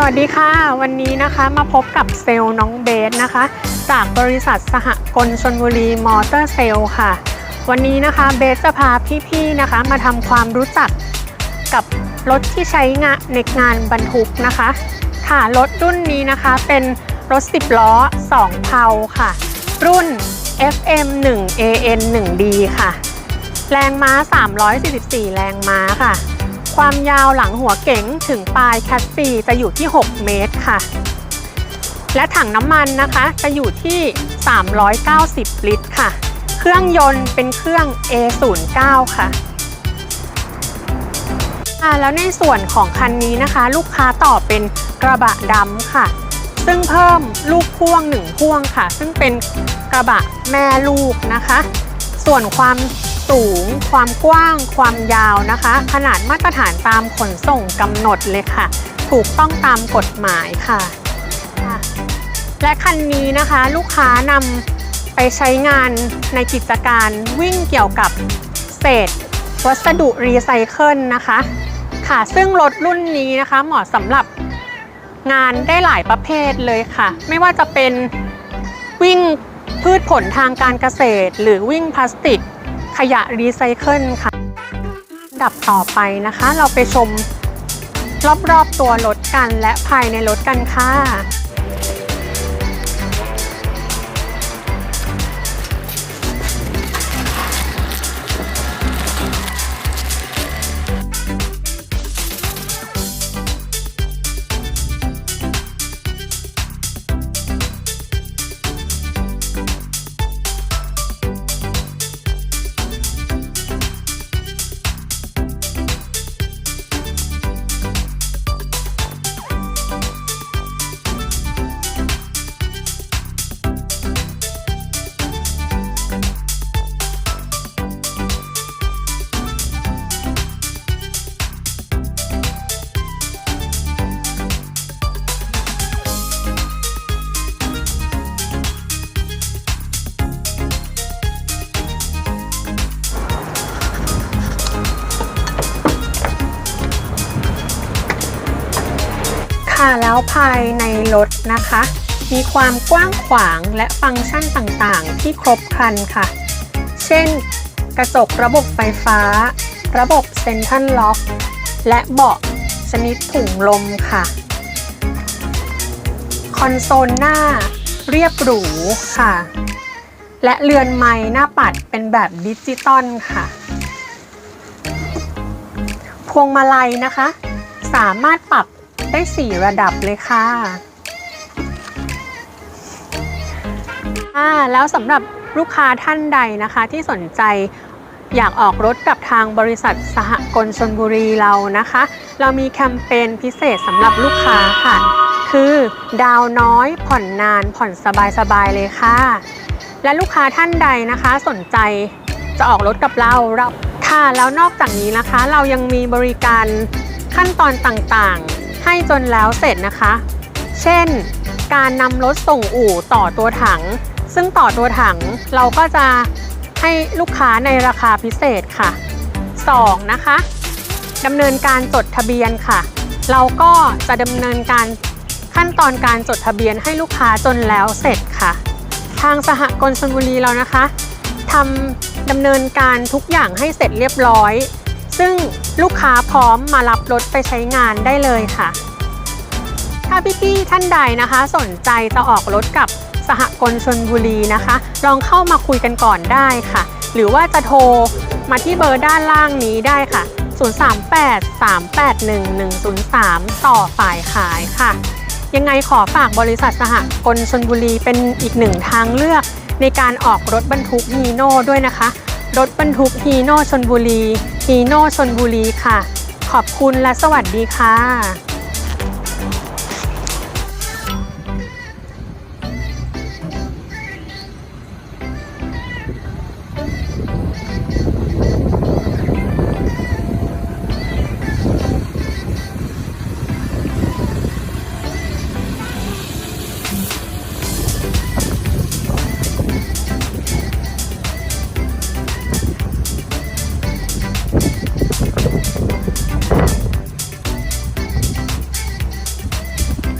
สวัสดีค่ะ วันนี้นะคะมาพบกับเซลล์น้องเบสนะคะ จากบริษัทสหกลชนบุรีมอเตอร์เซลล์ค่ะ วันนี้นะคะเบสจะพาพี่ๆนะคะ มาทำความรู้จักกับรถที่ใช้งานในงานบรรทุกนะคะ ค่ะรถรุ่นนี้นะคะเป็นรถ 10 ล้อ 2 เพาค่ะ รุ่น FM 1 AN 1D ค่ะ แรงม้า 344 แรงม้าค่ะ ความยาวหลังหัวเก๋งถึงปลายแคสซีจะอยู่ที่ 6 เมตรค่ะ และถังน้ำมันนะคะจะอยู่ที่ 390 ลิตรค่ะ เครื่องยนต์เป็นเครื่อง A09 ค่ะแล้วในส่วนของคันนี้นะคะ ลูกค้าต่อเป็นกระบะดำค่ะ ซึ่งเพิ่มลูกพ่วงหนึ่งพ่วงค่ะ ซึ่งเป็นกระบะแม่ลูกนะคะ ส่วนความ สูง ความกว้าง ความยาวนะคะ ขนาดมาตรฐานตามขนส่งกำหนดเลยค่ะ ถูกต้องตามกฎหมายค่ะ และคันนี้นะคะลูกค้านำไปใช้งานในกิจการวิ่งเกี่ยวกับเศษ วัสดุรีไซเคิลนะคะ ค่ะซึ่งรถรุ่นนี้นะคะเหมาะสำหรับงานได้หลายประเภทเลยค่ะ ไม่ว่าจะเป็นวิ่งพืชผลทางการเกษตร หรือวิ่งพลาสติก ขยะรีไซเคิลค่ะ ดับต่อไปนะคะ เราไปชมรอบๆตัวรถกันและภายในรถกันค่ะ ค่ะแล้วภายในรถนะคะ มีความกว้างขวางและฟังก์ชันต่างๆ ที่ครบครันค่ะ เช่น กระจกระบบไฟฟ้า ระบบเซ็นทรัลล็อก และเบาะชนิดถุงลมค่ะ คอนโซลหน้าเรียบหรูค่ะ และเรือนไม้หน้าปัดเป็นแบบดิจิตอลค่ะ พวงมาลัยนะคะ สามารถปรับ ได้ 4 ระดับเลยค่ะแล้วสำหรับลูกค้าท่านใดนะคะที่สนใจอยากออกรถกับทางบริษัทสหกลชนบุรีเรานะคะ เรามีแคมเปญพิเศษสำหรับลูกค้าค่ะ คือดาวน้อยผ่อนนานผ่อนสบายๆเลยค่ะ และลูกค้าท่านใดนะคะสนใจจะออกรถกับเราเราค่ะแล้วนอกจากนี้นะคะ เรายังมีบริการขั้นตอนต่างๆ ให้จนแล้วเสร็จนะคะ เช่น การนำรถส่งอู่ต่อตัวถัง ซึ่งต่อตัวถังเราก็จะให้ลูกค้าในราคาพิเศษค่ะ 2. นะคะดำเนินการจดทะเบียนค่ะ เราก็จะดำเนินการขั้นตอนการจดทะเบียนให้ลูกค้าจนแล้วเสร็จค่ะ ทางสหกลชลบุรีเรานะคะทำดำเนินการทุกอย่างให้เสร็จเรียบร้อย ซึ่งลูกค้าพร้อมมารับรถไปใช้งานได้เลยค่ะ ถ้าพี่ๆท่านใดนะคะ สนใจจะออกรถกับสหกลชนบุรีนะคะ ลองเข้ามาคุยกันก่อนได้ค่ะ หรือว่าจะโทรมาที่เบอร์ด้านล่างนี้ได้ค่ะ 038-381-103 ต่อฝ่ายขายค่ะ ยังไงขอฝากบริษัทสหกลชนบุรีเป็นอีกหนึ่งทางเลือกในการออกรถบรรทุกฮีโน่ด้วยนะคะ รถบรรทุกฮีโน่ชนบุรีฮีโน่ชนบุรีค่ะ ขอบคุณและสวัสดีค่ะ